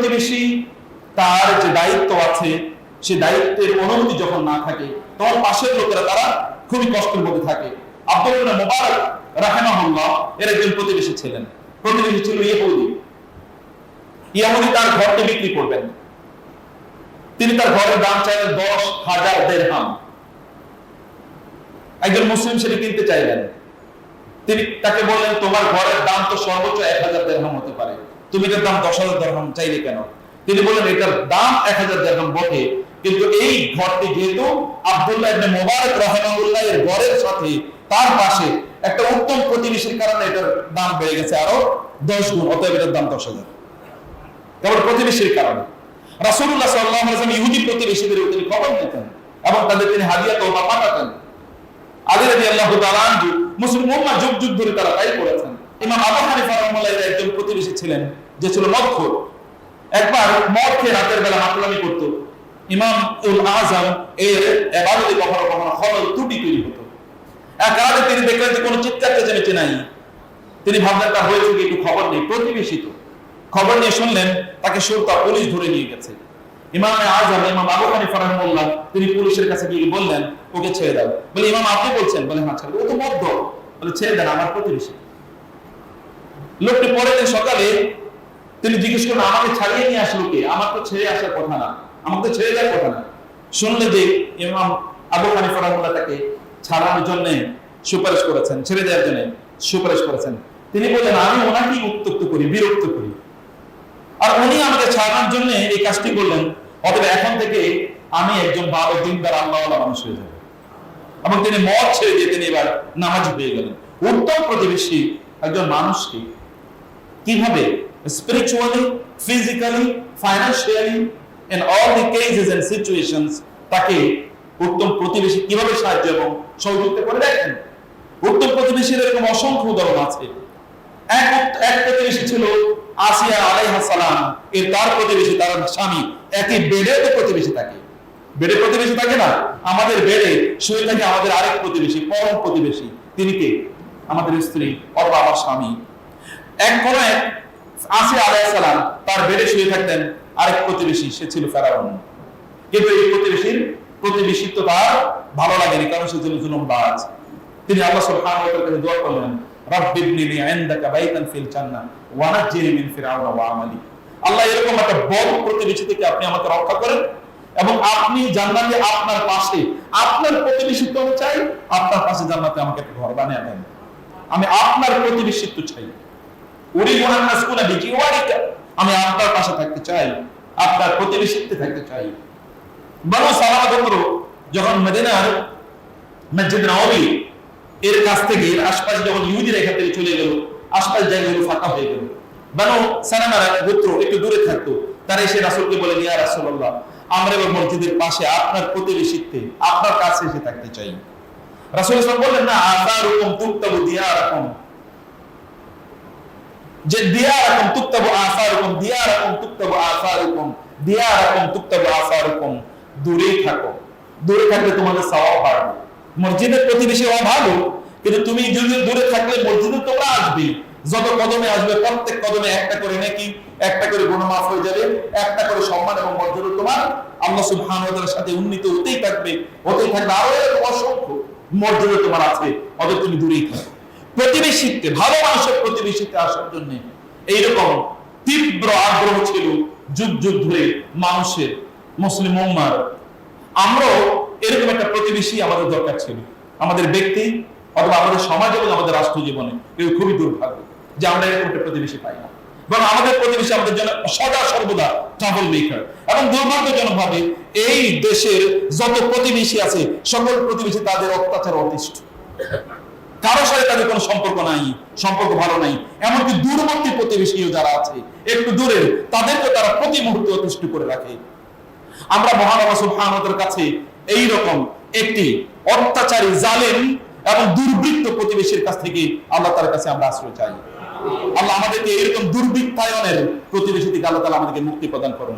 প্রতিবেশী, তার যে দায়িত্ব আছে, সে দায়িত্বের অনুমতি যখন না থাকে, তখন পাশের লোকেরা তারা খুবই কষ্টের মধ্যে থাকে। আব্দুল মোবারক রাহেমাহুল্লাহ এর একজন প্রতিবেশী ছিলেন। প্রতিবেশী ছিল ইহুদি। ইয়াহুদি তার ঘরটি বিক্রি করবেন। তিনি তার ঘরের দাম চাইলেন দশ হাজার দেড়হাম। একজন মুসলিম সেটি কিনতে চাইলেন। তিনি তাকে বললেন, তোমার ঘরের দাম তো সর্বোচ্চ এক হাজার দেড়হাম হতে পারে। তুমি এটার দাম দশ হাজার দেড়হাম চাইলে কেন? তিনি বললেন, এটার দাম এক হাজার দেড়হাম বটে। কিন্তু এই ঘরটি যেহেতু আব্দুল্লাহ ইবনে মোবারক রাহিমাহুল্লাহ এর ঘরের সাথে, তার পাশে একটা উত্তম প্রতিবেশীর কারণে এটার দাম বেড়ে গেছে আরও দশ গুণ, অতএব এটার দাম দশ হাজার। কেবল প্রতিবেশীর কারণে। রাসূলুল্লাহ সাল্লাল্লাহু আলাইহি ওয়াসাল্লাম ইহুদি প্রতিবেশীদের তিনি খবর নিতেন এবং তাদের তিনি হাদিয়া তোবা পাঠাতেন। আলী তাআলা আনহু, মুসলিম উম্মাহ যুগ যুগ ধরে তারা তাই করেছেন। ইমাম আবু হানিফা রাহিমাহুল্লাহ এর একজন প্রতিবেশী ছিলেন, যে ছিল মদখোর একবার মদ খেয়ে রাতের বেলা মাতলামি করত। ইমাম উল আজম এর এবাদতে কখনো কখনো খবর ত্রুটি তৈরি হতো। এক রাতে তিনি দেখলেন যে কোনো চিৎকার চেঁচামেচি নাই তিনি ভাবলেন, তার হয়েছে কি একটু খবর নেই। প্রতিবেশী তো। খবর নিয়ে শুনলেন, তাকে সুরতা পুলিশ ধরে নিয়ে গেছে। ইমাম আজম, ইমাম আবু হানিফা রাহিমাহুল্লাহ তিনি পুলিশের কাছে গিয়ে বললেন, ওকে ছেড়ে দাও। বলে, ইমাম, আপনি বলছেন? বলে হ্যাঁ ছেড়ে দাও। ও তো মদ্য বলে, ছেড়ে দেন, আমার প্রতিবেশী। লোকটি পরের দিন সকালে তিনি জিজ্ঞেস করলেন, আমাকে ছাড়িয়ে নিয়ে আসলো কে? আমার তো ছেড়ে আসার কথা না। আমাকে ছেড়ে যাওয়ার কথা না। শুনলে যে ইমাম আবু হানিফা রাহিমাহুল্লাহ তাকে ছাড়ানোর জন্য সুপারিশ করেছেন, ছেড়ে দেওয়ার জন্য সুপারিশ করেছেন। তিনি বললেন, আমি ওনাকেই উত্তক্ত করি, বিরক্ত করি। আর উনি আমাকে ছাড়ানোর জন্য এই কাজটি করলেন, অতএব এখন থেকে আমি একজন ভালো দিনদার আল্লাহ মানুষ হয়ে যাব। এবং তিনি মদ ছেড়ে দিয়ে তিনি এবার নামাজ হয়ে গেলেন। উত্তম প্রতিবেশী একজন মানুষকে কীভাবে? Spiritually physically financially in all the cases and situations তাকে উত্তম প্রতিবেশী কীভাবে সাহায্য এবং সহযোগিতা করে? দেখেন, উত্তম প্রতিবেশীর এরকম অসংখ্য উদাহরণ আছে। এক এক প্রতিবেশী ছিল আসিয়া আলাইহা সালাম। এর তার প্রতিবেশী, তার স্বামী। একই বেডে তো প্রতিবেশী থাকে। বেডে প্রতিবেশী থাকে না? আমাদের বেডে শুয়ে থাকে আমাদের আরেক প্রতিবেশী, পরম প্রতিবেশী। তিনি কে? আমাদের স্ত্রী, অথবা আমার স্বামী। এক কোণে আসিয়া আলাইহা সালাম, তার বেডে শুয়ে থাকতেন আরেক প্রতিবেশী, সে ছিল ফেরাউন। কিন্তু এই প্রতিবেশীর প্রতিবেশিত্ব তার ভালো লাগেনি, কারণ সে ছিল জুলুমবাজ। তিনি আল্লাহ সুবহানাহু ওয়া তাআলার দোয়া করলেন ইনদাকা বাইতান ফিল জান্নাহ ওয়া নাজ্জিনি মিন ওয়া আমালি। আল্লাহ এরকম একটা বড় প্রতিবেশী থেকে আপনি আমাকে রক্ষা করেন, এবং আপনি জান্নাতে আপনার পাশে, আপনার প্রতিবেশিত্ব চাই, আপনার পাশে জান্নাতে আমাকে একটা ঘর বানিয়ে দেন। আমি আপনার প্রতিবেশিত্ব চাই। উরিদু আন আমি আপনার পাশে থাকতে চাই, আপনার প্রতিবেশিত্বে থাকতে চাই। যখন মসজিদ এর কাছ থেকে আশপাশে যখন থেকে চলে গেল, আশপাশ জায়গাগুলো ফাঁকা হয়ে গেল। গোত্র একটু দূরে থাকতো, তারা এসে রাসূলকে বলে, ইয়া আমরা এবার মসজিদের পাশে আপনার প্রতিবেশিত্বে আপনার কাছে এসে থাকতে চাই। রাসূল বললেন, না দিয়ারাকুম। যে দিয়ারাকুম তুক্তাবু আসারুকুম, দিয়ারাকুম তুক্তাবু আসারুকুম, দিয়ারাকুম তুক্তাবু আসারুকুম। দূরেই থাকো। দূরে থাকলে তোমাদের সওয়াব বাড়বে। মসজিদের প্রতিবেশী হওয়া ভালো, কিন্তু তুমি যদি দূরে থাকলে মসজিদে তোমরা আসবে। যত কদমে আসবে, প্রত্যেক কদমে একটা করে নাকি, একটা করে গুণ মাফ হয়ে যাবে, একটা করে সম্মান এবং মর্যাদা তোমার আল্লাহ সুবহানাহু ওয়া সাথে উন্নীত হতেই থাকবে। হতেই থাকবে আরও অসংখ্য মর্যাদা তোমার আছে, অতএব তুমি দূরেই থাকো। প্রতিবেশিত্বে, ভালো মানুষের প্রতিবেশিত্বে আসার জন্য এইরকম তীব্র আগ্রহ ছিল যুগ যুগ ধরে মানুষের, মুসলিম উম্মার। আমরাও এরকম একটা প্রতিবেশী আমাদের দরকার ছিল। আমাদের ব্যক্তি অথবা আমাদের সমাজ এবং আমাদের রাষ্ট্র জীবনে এর খুবই দুর্ভাগ্য যে আমরা এরকম একটা প্রতিবেশী পাই না। এবং আমাদের প্রতিবেশী আমাদের জন্য সদা সর্বদা ট্রাবল মেকার এবং দুর্ভাগ্যজনক ভাবে এই দেশের যত প্রতিবেশী আছে, সকল প্রতিবেশী তাদের অত্যাচার অতিষ্ঠ। কারও সাথে তাদের কোনো সম্পর্ক নাই, সম্পর্ক ভালো নাই। এমনকি দূরবর্তী প্রতিবেশীও যারা আছে, একটু দূরে, তাদেরকে তারা প্রতি মুহূর্তে অতিষ্ঠ করে রাখে। আমরা মহান আল্লাহ কাছে এই রকম একটি অত্যাচারী, জালেম এবং দুর্বৃত্ত প্রতিবেশীর কাছ থেকে আল্লাহ তার কাছে আমরা আশ্রয় চাই। আল্লাহ আমাদেরকে এরকম দুর্বৃত্তায়নের প্রতিবেশী থেকে আল্লাহ তাআলা আমাদেরকে মুক্তি প্রদান করুন।